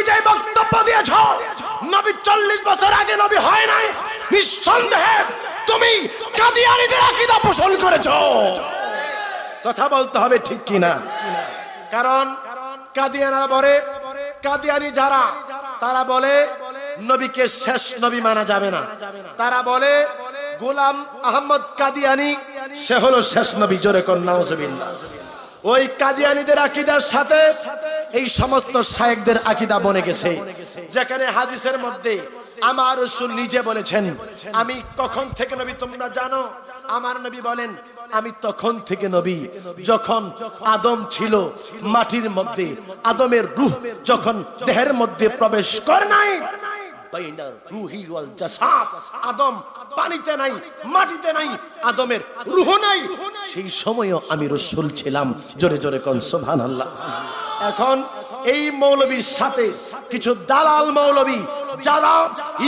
তুমি যে বক্তব্য দিয়েছ, নবী চল্লিশ বছর আগে নবী হয় নাই। নিঃসন্দেহে তুমি কাদিয়ানিদের আকিদা পোষণ করেছ। কথা বলতে হবে ঠিক কিনা? কারণ কাদিয়ানা বলে, কাদিয়ানি যারা, তারা বলে নবীকে শেষ নবী মানা যাবে না। তারা বলে, গোলাম আহমদ কাদিয়ানি, সে হলো শেষ নবী, জোরে নাউজুবিল্লাহ। ওই কাদিয়ানিদের আকিদার সাথে এই সমস্ত শায়েকদের আকিদা বনে গেছে। যেখানে হাদিসের মধ্যে আমার রসুল নিজে বলেছেন, আমি কখন থেকে নবী তোমরা জানো? আমার নবী বলেন, আমি তখন থেকে নবী, যখন আদম ছিল মাটির মধ্যে, আদমের রুহ যখন দেহের মধ্যে প্রবেশ করে নাই আদম পানিতে নাই, মাটিতে নাই, আদমের রুহ নাই সেই সময়ও আমি রসুল ছিলাম। জোরে জোরে কন সোভান এখন এই মৌলবীর সাথে কিছু দালাল মৌলবী যারা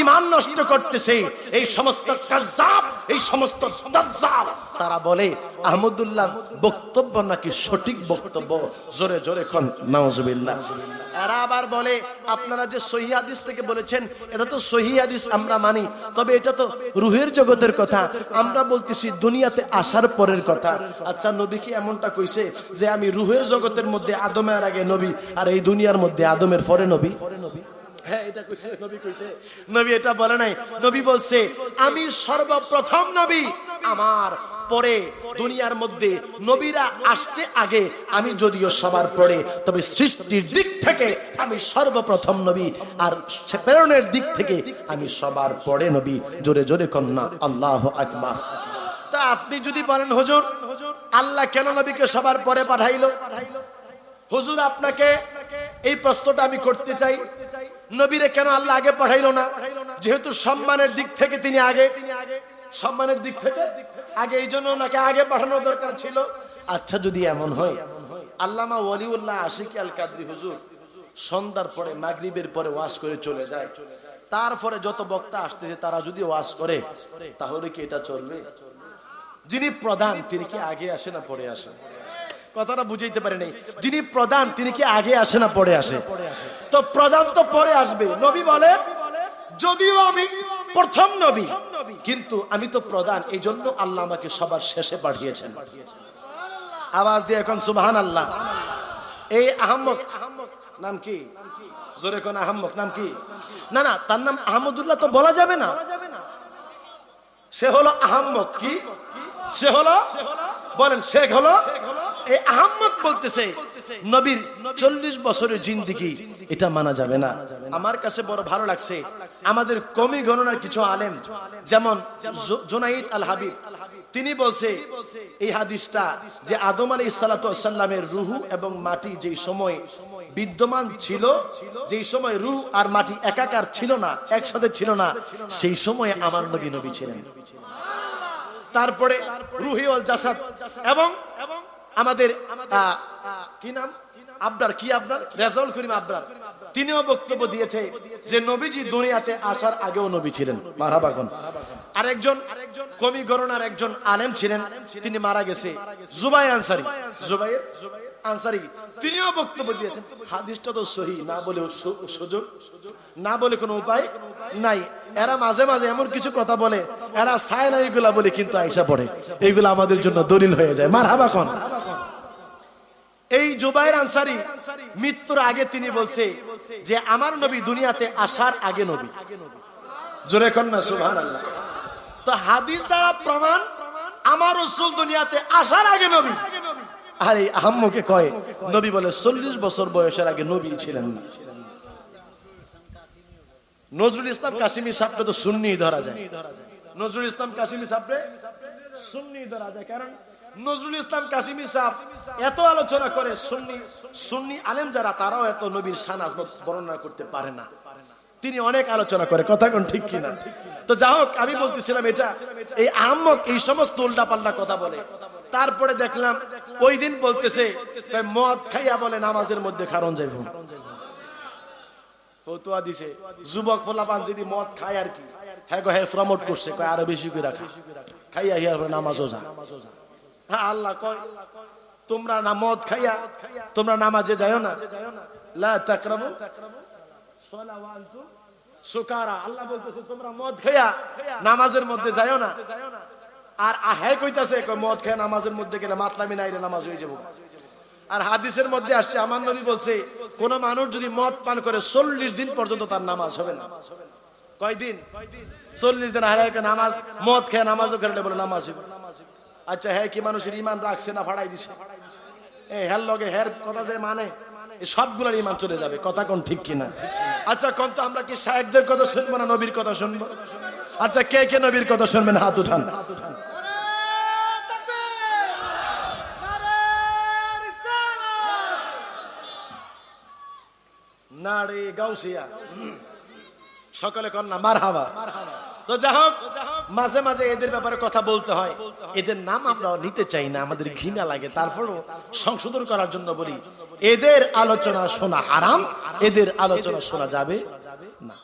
ইমান নষ্ট করতেছে, এই সমস্ত কাজ্জাব, এই সমস্ত তারা বলে, আহমদুল্লাহ, বক্তব্য নাকি সঠিক বক্তব্য? জোরে জোরে নাউজুবিল্লাহ। এরা আবার বলে, আপনারা যে সহি হাদিস থেকে বলেছেন, এটা তো সহি হাদিস আমরা মানি, তবে এটা তো রুহের জগতের কথা। আমরা বলতেছি দুনিয়াতে আসার পরের কথা। আচ্ছা নবী কি এমনটা কইছে যে, আমি রুহের জগতের মধ্যে আদমের আগে নবী, আর এই দুনিয়ার মধ্যে আদমের পরে নবী? হ্যাঁ নবী এটা বলে নাই। নবী বলছে, আমি সর্বপ্রথম নবী। আমার পরে দুনিয়ার মধ্যে নবীরা আসছে আগে। আমি যদিও সবার পরে, তবে সৃষ্টির দিক থেকে আমি সর্বপ্রথম নবী। আর প্রেরণের দিক থেকে আমি সবার পরে নবী। জোরে জোরে কন্যা, আল্লাহ আকবার। তা আপনি যদি বলেন, হুজুর, আল্লাহ কেন নবীকে সবার পরে পাঠাইলো? হুজুর, আপনাকে এই প্রশ্নটা আমি করতে চাই। নবীরে কেন আল্লাহ আগে পাঠাইলো না? যেহেতু সম্মানের দিক থেকে তিনি আগে। সম্মানের দিক থেকে আগে, এই জন্য ওনাকে আগে পাঠানো দরকার ছিল। আচ্ছা যদি এমন হয়, আল্লামা ওয়ালিউল্লাহ আশিক আল কাদরি হুজুর সন্ধ্যার পরে, মাগরিবের পরে ওয়াশ করে চলে যায়। তারপরে যত বক্তা আসতেছে, তারা যদি ওয়াশ করে, তাহলে কি এটা চলবে? যিনি প্রধান, তিনি কি আগে আসে না পরে আসে? কথাটা বুঝাইতে পারে নাই। যিনি প্রধান, তিনি কি আগে আসে না পরে আসে? তো প্রধান তো পরে আসবে। নবী বলে, যদিও আমি প্রথম নবী, কিন্তু আমি তো প্রধান এই জন্য আল্লাহ আমাকে সবার শেষে পাঠিয়েছেন। আওয়াজ দিয়ে এখন সুবহান আল্লাহ এই আহম্মক, নাম কি? জোরে কোন আহম্মক, নাম কি? না না, তার নাম আহমদুল্লাহ তো বলা যাবে না। সে হলো আহম্মক, কি? সে হলো, বলেন, শেখ হলো এই আহম্মদ বলতেছে, নবীর চল্লিশ বছরের জিন্দিগি, এটা মানা যাবে না। আমার কাছে বড় ভালো লাগছে, আমাদের কমি গণনার কিছু আলেম, যেমন জোনাইদ আল হাবিব তিনি বলছে, এই হাদিসটা যে আদম আলী সাল্লামের রুহু এবং মাটি যেই সময় বিদ্যমান ছিল, যেই সময় রুহ আর মাটি একাকার ছিল না, একসাথে ছিল না, সেই সময় আমার নবী নবী ছিলেন। তারপরে রুহিউল জাসাদ এবং আমাদের কি নাম? আবদার, কি আবদার? রেজাউল করিম আবদার। তিনিও বক্তব্য দিয়েছে যে নবীজি দুনিয়াতে আসার আগেও নবী ছিলেন। মারাবাগন আরেকজন কমি গণনার একজন আলেম ছিলেন, তিনি মারা গেছে। জুবাই আনসারি। জুবাইর? আনসারি। তিনিও বক্তব্য দিয়েছেন। হাদিসটা তো সহি, না বলে সুযোগ, না বলে কোনো উপায় নাই। এরা মাঝে মাঝে এমন কিছু কথা বলে, এরা চায় না এইগুলা বলে কিন্তু আইসা পড়ে। এইগুলা আমাদের জন্য দলিল হয়ে যায়। মার হাবা খন। এই জুবাইর আনসারি মৃত্যুর আগে তিনি বলছে যে আমার নবী দুনিয়াতে আসার আগে নবী। জোরে কন্যা সুবহান তো হাদিস দ্বারা প্রমাণ আমার রসুল দুনিয়াতে আসার আগে নবী। আর এই আহম্মকে কয়, নবী বলে চল্লিশ বছর বয়সের আগে নবী ছিলেন না। নজরুল ইসলাম কাশিমি সাপটা তো সুন্নি ধরা যায়। নজরুল ইসলাম কাশিমি সাপরে সুন্নি ধরা যায়। কারণ নজরুল ইসলাম, কাশিমি সাপ এত আলোচনা করে, সুন্নি সুন্নি আলেম যারা, তারাও এত নবীর আজমত বর্ণনা করতে পারে না। তিনি অনেক আলোচনা করে, কথা কোন ঠিক কিনা? তো যা হোক, আমি বলতেছিলাম এটা, এই আহম্মক, এই সমস্ত উল্টা পাল্টা কথা বলে। তারপরে দেখলাম, ওই দিন বলতেছে মদ খাইয়া বলে, নামাজের মধ্যে কারণ যাইব। ফতুয়া দিছে, যুবক ফলাপান যদি মদ খায় আর কি হ্যাঁ গো হ্যাঁ প্রমোট করছে, কয় আরও বেশি করে রাখা। খাইয়া হিয়ার পরে নামাজও যা। হ্যাঁ আল্লাহ কয়, তোমরা না মদ খাইয়া, তোমরা নামাজে যাও না। লা সুকারা। আল্লাহ বলতেছে, তোমরা মদ খেয়া নামাজের মধ্যে যাইও না। আর আহে কইতাছে কই মদ খেয়ে নামাজের মধ্যে গেলে মাতলামি নাইরে নামাজ হয়ে যাব। আর হাদিসের মধ্যে আসছে, আমার নবী বলছে, কোন মানুষ যদি মদ পান করে চল্লিশ দিন পর্যন্ত তার নামাজ হবে না। কয়দিন? চল্লিশ দিন হারাই নামাজ, মদ খেয়ে নামাজও করে বলে নামাজ হবে আচ্ছা হ্যাঁ কি মানুষের ইমান রাখছে না ফাড়াই দিছে? এ হের লগে হের কথা যে মানে সবগুলোর ইমান চলে যাবে, কথা কোন ঠিক কিনা? আচ্ছা কোন তো আমরা কি শায়েকদের কথা শুনব না নবীর কথা শুনব? আচ্ছা কে কে নবীর কথা শুনবেন? হাত উঠান। না রে গাউসিয়া সকলে কন্যা মার হাবা তো যা হোক মাঝে মাঝে এদের ব্যাপারে কথা বলতে হয়। এদের নাম আমরা নিতে চাই না, আমাদের ঘৃণা লাগে। তারপরও সংশোধন করার জন্য বলি, এদের আলোচনা শোনা হারাম, এদের আলোচনা শোনা যাবে না।